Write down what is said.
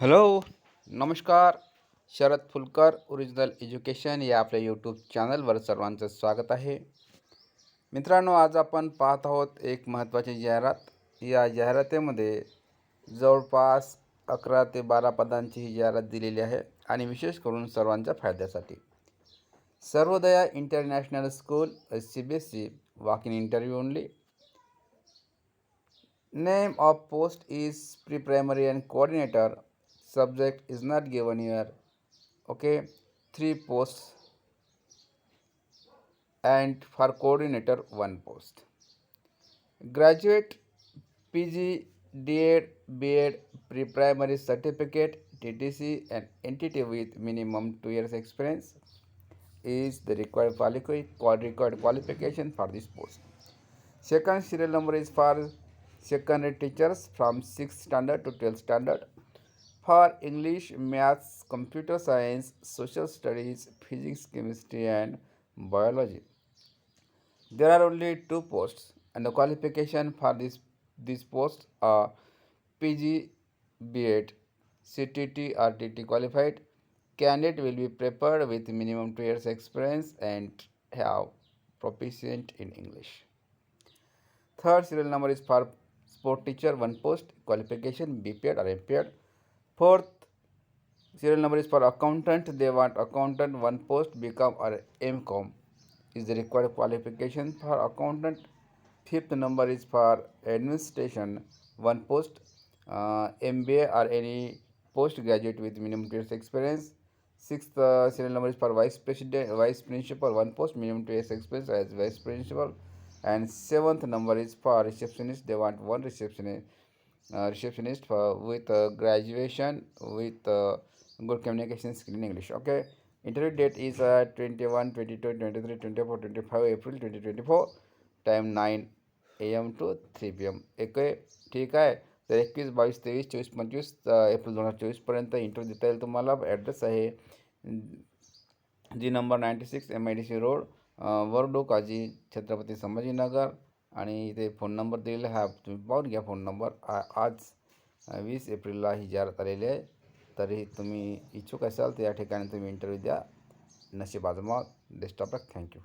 Hello नमस्कार. शरद Phulkar original education या आपल्या यूट्यूब चॅनलवर सर्वांचं स्वागत आहे. मित्रांनो आज आपण पाहत आहोत एक महत्त्वाची जाहिरात. या जाहिरातीमध्ये जवळपास अकरा ते बारा पदांची ही जाहिरात दिलेली आहे आणि विशेष करून सर्वांच्या फायद्यासाठी. Sarvodaya international school C B S C walk in interview only name of post is pre primary and coordinator Subject is not given here. Okay, three posts and for coordinator one post. Graduate PG, DED, BEd, pre-primary certificate, TTC and entity with minimum two years experience is the required required qualification for this post. Second serial number is for secondary teachers from 6th standard to 12th standard for English, Maths, Computer Science, Social Studies, Physics, Chemistry and Biology. There are only two posts and the qualification for this these posts are PG, B.Ed, CTT or TT qualified. Candidate will be prepared with minimum two years experience and have proficient in English. Third serial number is for sport teacher, one post, qualification, BPED or MPED. Fourth serial number is for accountant, they want accountant, one post, become or MCom is the required qualification for accountant. Fifth number is for administration, one post, uh, MBA or any postgraduate with minimum two years experience. Sixth uh, serial number is for vice president, vice principal, one post, minimum two years experience as vice principal. And seventh number is for receptionist. They want one receptionist receptionist for with uh, graduation with uh, good communication skill in english. Okay. Interview date is uh, 21 22 23 24 25 april 2024 time nine A M to three P M एक ठीक आहे तर एकवीस बावीस तेवीस चोवीस पंचवीस April दोन हज़ार चोवीसपर्यंत इंटरव्ह्यू देता येईल तुम्हाला ॲड्रेस आहे जी number ninety six M I D C road वरडो काजी छत्रपती संभाजीनगर आणि इथे फोन नंबर दिलेला हा तुम्ही पाहून घ्या फोन नंबर. आ आज वीस एप्रिलला ही जाहिरात आलेली आहे. तरी तुम्ही इच्छुक असाल तर या ठिकाणी तुम्ही इंटरव्ह्यू द्या. नशीब आजमाव. Best of luck thank you